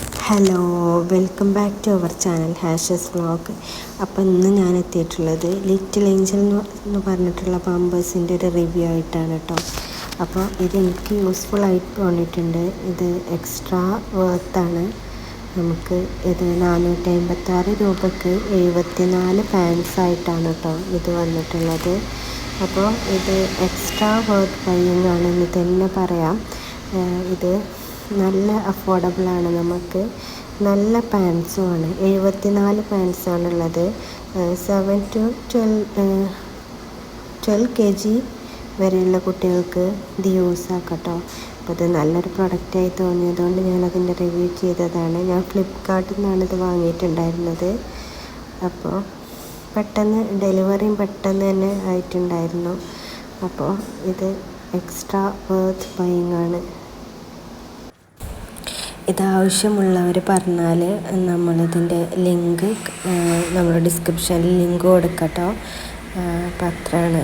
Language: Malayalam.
Hello welcome back to our channel ഹാഷസ് vlog അപ്പോൾ ഇന്ന് ഞാൻ എത്തിയിട്ടുള്ളത് ലിറ്റിൽ ഏഞ്ചൽ എന്ന് പറഞ്ഞിട്ടുള്ള പാമ്പേഴ്സിന്റെ ഒരു റിവ്യൂ ആയിട്ടാണ് കേട്ടോ അപ്പോൾ ഇത് എനിക്ക് യൂസ്ഫുൾ ആയിട്ട് തോന്നിയിട്ടുണ്ട്. ഇത് എക്സ്ട്രാ വേർത്താണ് നമുക്ക് ഇത് നാനൂറ്റി അമ്പത്താറ് രൂപയ്ക്ക് എഴുപത്തിനാല് പാൻസ് ആയിട്ടാണ് കേട്ടോ ഇത് വന്നിട്ടുള്ളത്. അപ്പോൾ ഇത് എക്സ്ട്രാ വേർത്ത് ബൈയിങ് ആണെന്ന് തന്നെ പറയാം. ഇത് നല്ല അഫോർഡബിളാണ് നമുക്ക്. നല്ല പാൻസുമാണ് എഴുപത്തിനാല് പാൻസാണുള്ളത് seven to twelve twelve K G വരെയുള്ള കുട്ടികൾക്ക് ഇത് യൂസ് ആക്കട്ടോ. അപ്പോൾ ഇത് നല്ലൊരു പ്രൊഡക്റ്റായി തോന്നിയതുകൊണ്ട് ഞാനതിന്റെ റിവ്യൂ ചെയ്തതാണ്. ഞാൻ ഫ്ലിപ്പ്കാർട്ടിൽ നിന്നാണ് ഇത് വാങ്ങിയിട്ടുണ്ടായിരുന്നത്. അപ്പോൾ പെട്ടെന്ന് ഡെലിവറിയും പെട്ടെന്ന് തന്നെ ആയിട്ടുണ്ടായിരുന്നു. അപ്പോൾ ഇത് എക്സ്ട്രാ വേർത്ത് ബൈങ് ആണ്. ഇതാവശ്യമുള്ളവർ പറഞ്ഞാൽ നമ്മളിതിന്റെ ലിങ്ക് നമ്മുടെ ഡിസ്ക്രിപ്ഷനിൽ ലിങ്ക് കൊടുക്കട്ടോ. അപ്പം അത്രയാണ്